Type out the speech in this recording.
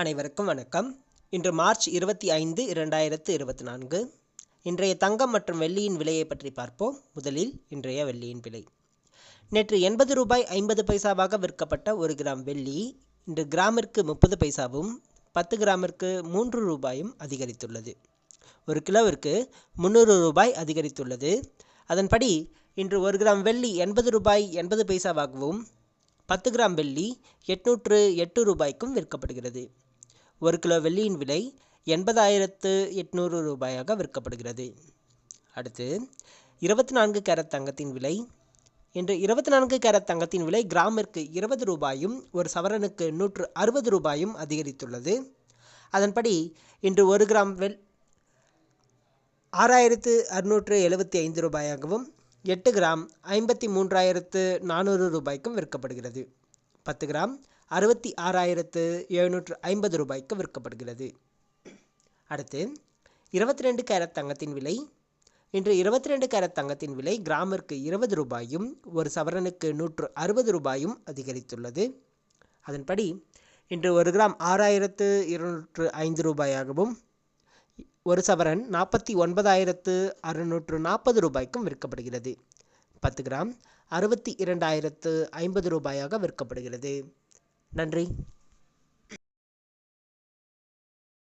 அனைவருக்கும் வணக்கம். இன்று மார்ச் இருபத்தி ஐந்து இரண்டாயிரத்து இருபத்தி நான்கு. இன்றைய தங்கம் மற்றும் வெள்ளியின் விலையை பற்றி பார்ப்போம். முதலில் இன்றைய வெள்ளியின் விலை. நேற்று எண்பது ரூபாய் ஐம்பது பைசாவாக விற்கப்பட்ட ஒரு கிராம் வெள்ளி இன்று கிராமிற்கு முப்பது பைசாவும் பத்து கிராமிற்கு மூன்று ரூபாயும் அதிகரித்துள்ளது. ஒரு கிலோவிற்கு முந்நூறு ரூபாய் அதிகரித்துள்ளது. அதன்படி இன்று ஒரு கிராம் வெள்ளி எண்பது ரூபாய் எண்பது பைசாவாகவும் பத்து கிராம் வெள்ளி எட்நூற்று எட்டு ரூபாய்க்கும் விற்கப்படுகிறது. ஒரு கிலோ வெள்ளியின் விலை எண்பதாயிரத்து எட்நூறு ரூபாயாக விற்கப்படுகிறது. அடுத்து இருபத்தி நான்கு கேரட் தங்கத்தின் விலை. இன்று இருபத்தி நான்கு கேரட் தங்கத்தின் விலை கிராமிற்கு இருபது ரூபாயும் ஒரு சவரனுக்கு நூற்று அறுபது ரூபாயும் அதிகரித்துள்ளது. அதன்படி இன்று ஒரு கிராம் வெள் ஆறாயிரத்து அறுநூற்று எழுபத்தி ஐந்து ரூபாயாகவும் எட்டு கிராம் ஐம்பத்தி மூன்றாயிரத்து நானூறு ரூபாய்க்கும் விற்கப்படுகிறது. பத்து கிராம் அறுபத்தி ஆறாயிரத்து எழுநூற்று ஐம்பது ரூபாய்க்கு விற்கப்படுகிறது. அடுத்து இருபத்தி ரெண்டு கேரட் தங்கத்தின் விலை. இன்று இருபத்தி ரெண்டு கேரட் தங்கத்தின் விலை கிராமிற்கு இருபது ரூபாயும் ஒரு சவரனுக்கு நூற்று அறுபது ரூபாயும் அதிகரித்துள்ளது. அதன்படி இன்று ஒரு கிராம் ஆறாயிரத்து இருநூற்று ஐந்து ரூபாயாகவும் ஒரு சவரன் நாற்பத்தி ஒன்பதாயிரத்து அறுநூற்று நாற்பது ரூபாய்க்கும் விற்கப்படுகிறது. பத்து கிராம் அறுபத்தி இரண்டாயிரத்து ஐம்பது ரூபாயாக விற்கப்படுகிறது. நன்றி.